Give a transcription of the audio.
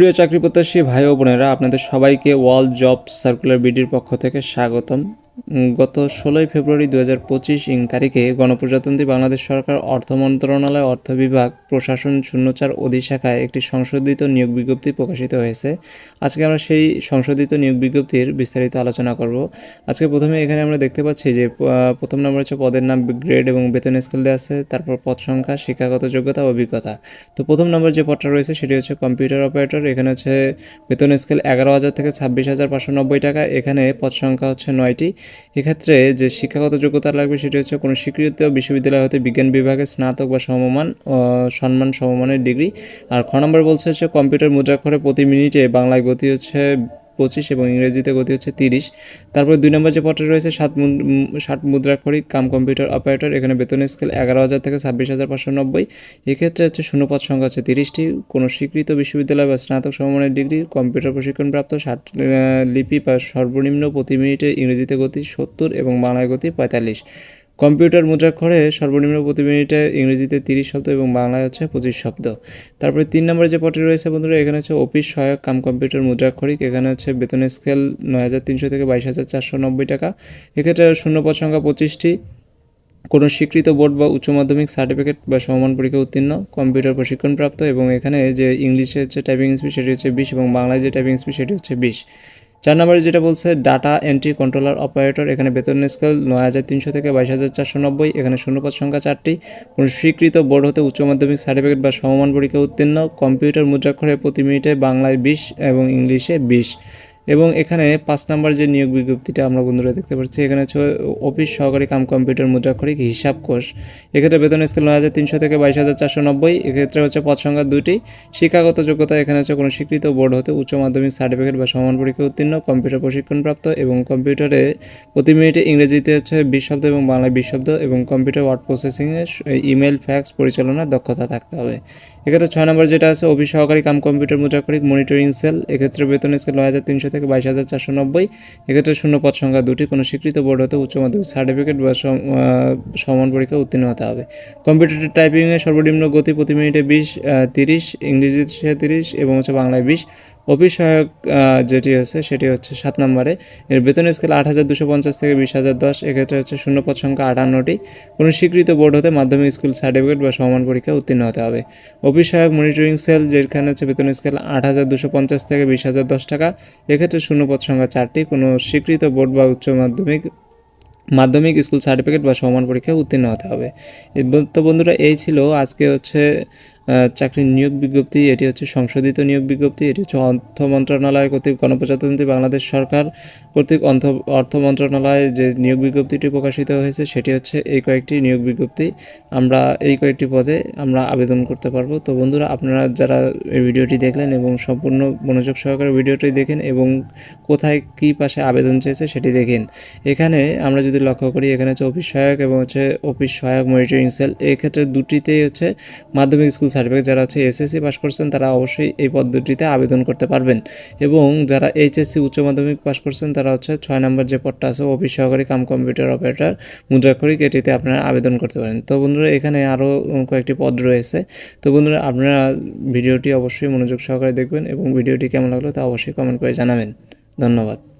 প্রিয় চাকরি প্রত্যাশী ভাই ও বোনেরা, আপনাদের সবাইকে ওয়ার্ল্ড জব সার্কুলার বিডির পক্ষ থেকে স্বাগতম। গত ষোলোই ফেব্রুয়ারি দু হাজার পঁচিশ ইং তারিখে গণপ্রজাতন্ত্রী বাংলাদেশ সরকার অর্থ মন্ত্রণালয়, অর্থ বিভাগ, প্রশাসন শূন্য শূন্যচার অধিশাখায় একটি সংশোধিত নিয়োগ বিজ্ঞপ্তি প্রকাশিত হয়েছে। আজকে আমরা সেই সংশোধিত নিয়োগ বিজ্ঞপ্তির বিস্তারিত আলোচনা করব। আজকে প্রথমে এখানে আমরা দেখতে পাচ্ছি যে প্রথম নম্বর হচ্ছে পদের নাম গ্রেড এবং বেতন স্কেল দেওয়া আছে, তারপর পদ সংখ্যা, শিক্ষাগত যোগ্যতা, অভিজ্ঞতা। তো প্রথম নম্বর যে পদটা রয়েছে সেটি হচ্ছে কম্পিউটার অপারেটর, এখানে হচ্ছে বেতন স্কেল এগারো হাজার থেকে ছাব্বিশ হাজার পাঁচশো নব্বই টাকা, এখানে পদ সংখ্যা হচ্ছে নয়টি। এক্ষেত্রে যে শিক্ষাগত যোগ্যতা লাগবে সেটি হচ্ছে কোনো স্বীকৃত বিশ্ববিদ্যালয় হতে বিজ্ঞান বিভাগে স্নাতক বা সমমান সম্মান সমমানের ডিগ্রি। আর খ নম্বর বলছে হচ্ছে কম্পিউটার মুদ্রাক্ষরে প্রতি মিনিটে বাংলায় গতি হচ্ছে পঁচিশ এবং ইংরেজিতে গতি হচ্ছে তিরিশ। তারপর দুই নম্বর যে পদটা রয়েছে, সাত ষাট মুদ্রাক্ষরিক কাম কম্পিউটার অপারেটর, এখানে বেতন স্কেল এগারো হাজার থেকে ছাব্বিশ হাজার পাঁচশো নব্বই। এক্ষেত্রে হচ্ছে শূন্যপদ সংখ্যা হচ্ছে তিরিশটি। কোনো স্বীকৃত বিশ্ববিদ্যালয় বা স্নাতক সমমানের ডিগ্রি, কম্পিউটার প্রশিক্ষণপ্রাপ্ত ষাট লিপি বা সর্বনিম্ন প্রতি মিনিটে ইংরেজিতে গতি সত্তর এবং বাংলায় গতি পঁয়তাল্লিশ। কম্পিউটার মুদ্রাক্ষরে সর্বনিম্ন প্রতি মিনিটে ইংরেজিতে তিরিশ শব্দ এবং বাংলায় হচ্ছে পঁচিশ শব্দ। তারপরে তিন নম্বরে যে পদটি রয়েছে বন্ধুরা, এখানে হচ্ছে অফিস সহায়ক কাম কম্পিউটার মুদ্রাক্ষরিক এখানে হচ্ছে বেতন স্কেল নয় হাজার তিনশো থেকে বাইশ হাজার চারশো নব্বই টাকা। এক্ষেত্রে শূন্যপদ সংখ্যা পঁচিশটি। কোনো স্বীকৃত বোর্ড বা উচ্চ মাধ্যমিক সার্টিফিকেট বা সমমান পরীক্ষা উত্তীর্ণ, কম্পিউটার প্রশিক্ষণপ্রাপ্ত এবং এখানে যে ইংলিশে হচ্ছে টাইপিং স্পিড সেটি হচ্ছে বিশ এবং বাংলায় যে টাইপিং স্পিড সেটি হচ্ছে বিশ। চার নম্বরে যেটা বলছে ডাটা এন্ট্রি কন্ট্রোলার অপারেটর এখানে বেতন স্কেল নয় হাজার তিনশো থেকে বাইশ হাজার চারশো নব্বই, এখানে শূন্যপদ সংখ্যা চারটি। কোনো স্বীকৃত বোর্ড হতে উচ্চ মাধ্যমিক সার্টিফিকেট বা সমমান পরীক্ষা উত্তীর্ণ কম্পিউটার মুদ্রাক্ষরে প্রতি মিনিটে বাংলায় বিশ এবং ইংলিশে বিশ। এবং এখানে পাঁচ নাম্বার যে নিয়োগ বিজ্ঞপ্তিটা আমরা বন্ধুরা দেখতে পাচ্ছি, এখানে হচ্ছে অফিস সহকারী কাম কম্পিউটার মুদ্রাক্ষরিক হিসাব কোষ। এক্ষেত্রে বেতন স্কেল নয় হাজার তিনশো থেকে বাইশ হাজার চারশো নব্বই। এক্ষেত্রে হচ্ছে পদ সংখ্যা দুটি শিক্ষাগত যোগ্যতা, এখানে হচ্ছে কোনো স্বীকৃত বোর্ড হতে উচ্চ মাধ্যমিক সার্টিফিকেট বা সমান পরীক্ষা উত্তীর্ণ, কম্পিউটার প্রশিক্ষণপ্রাপ্ত এবং কম্পিউটারে প্রতি মিনিটে ইংরেজিতে হচ্ছে বিশ শব্দ এবং বাংলায় বিশ শব্দ এবং কম্পিউটার ওয়ার্ড প্রসেসিংয়ে ইমেল, ফ্যাক্স পরিচালনার দক্ষতা থাকতে হবে। এক্ষেত্রে ছয় নম্বর যেটা আছে, অফিস সহকারী কাম কম্পিউটার মুদ্রাক্ষরিক মনিটরিং সেল। এক্ষেত্রে বেতন স্কেল নয় হাজার তিনশো থেকে বাইশ হাজার চারশো নব্বই। এক্ষেত্রে শূন্য পদ সংখ্যা দুটি, কোনো স্বীকৃত বোর্ড হতে উচ্চ মাধ্যমিক সার্টিফিকেট বা সমান পরীক্ষা উত্তীর্ণ হতে হবে। কম্পিউটার টাইপিংয়ে সর্বনিম্ন গতি প্রতি মিনিটে বিশ তিরিশ, ইংরেজিতে তিরিশ এবং হচ্ছে বাংলায় বিশ। অফিস সহায়ক যেটি হচ্ছে সেটি হচ্ছে সাত নম্বরে। এর বেতন স্কেল আট হাজার দুশো পঞ্চাশ থেকে বিশ হাজার দশ, এক্ষেত্রে হচ্ছে শূন্য পদ সংখ্যা আটান্নটি। কোনো স্বীকৃত বোর্ড হতে মাধ্যমিক স্কুল সার্টিফিকেট বা সমান পরীক্ষা উত্তীর্ণ হতে হবে। অফিস সহায়ক মনিটরিং সেল যেখানে হচ্ছে বেতন স্কেল আট হাজার দুশো পঞ্চাশ থেকে বিশ হাজার দশ টাকা, এক্ষেত্রে শূন্য পদ সংখ্যা চারটি। কোনো স্বীকৃত বোর্ড বা উচ্চ মাধ্যমিক মাধ্যমিক স্কুল সার্টিফিকেট বা সমান পরীক্ষায় উত্তীর্ণ হতে হবে। তো বন্ধুরা, এই ছিল আজকে হচ্ছে চাকরির নিয়োগ বিজ্ঞপ্তি, এটি হচ্ছে সংশোধিত নিয়োগ বিজ্ঞপ্তি, এটি হচ্ছে অর্থ মন্ত্রণালয় কর্তৃক গণপ্রজাতন্ত্রী বাংলাদেশ সরকার কর্তৃক অর্থ অর্থ মন্ত্রণালয়ে যে নিয়োগ বিজ্ঞপ্তিটি প্রকাশিত হয়েছে, সেটি হচ্ছে এই কয়েকটি নিয়োগ বিজ্ঞপ্তি। আমরা এই কয়েকটি পদে আমরা আবেদন করতে পারব। তো বন্ধুরা, আপনারা যারা এই ভিডিওটি দেখলেন এবং সম্পূর্ণ মনোযোগ সহকারে ভিডিওটি দেখেন এবং কোথায় কী পাশে আবেদন চেয়েছে, সেটি দেখেন। এখানে আমরা যদি লক্ষ্য করি, এখানে হচ্ছে অফিস সহায়ক এবং হচ্ছে অফিস সহায়ক মনিটরিং সেল। এক্ষেত্রে দুটিতেই হচ্ছে মাধ্যমিক স্কুল সার্টিফিকেট যারা হচ্ছে এসএসসি পাস করছেন, তারা অবশ্যই এই পদ্ধতিতে আবেদন করতে পারবেন। এবং যারা এইচএসসি উচ্চ মাধ্যমিক পাস করছেন, তারা হচ্ছে ছয় নম্বর যে পদটা আছে অফিস সহকারী কাম কম্পিউটার অপারেটর মুদ্রাক্ষরিক এটিতে আপনারা আবেদন করতে পারেন। তো বন্ধুরা, এখানে আরও কয়েকটি পদ রয়েছে। তো বন্ধুরা, আপনারা ভিডিওটি অবশ্যই মনোযোগ সহকারে দেখবেন এবং ভিডিওটি কেমন লাগল তা অবশ্যই কমেন্ট করে জানাবেন। ধন্যবাদ।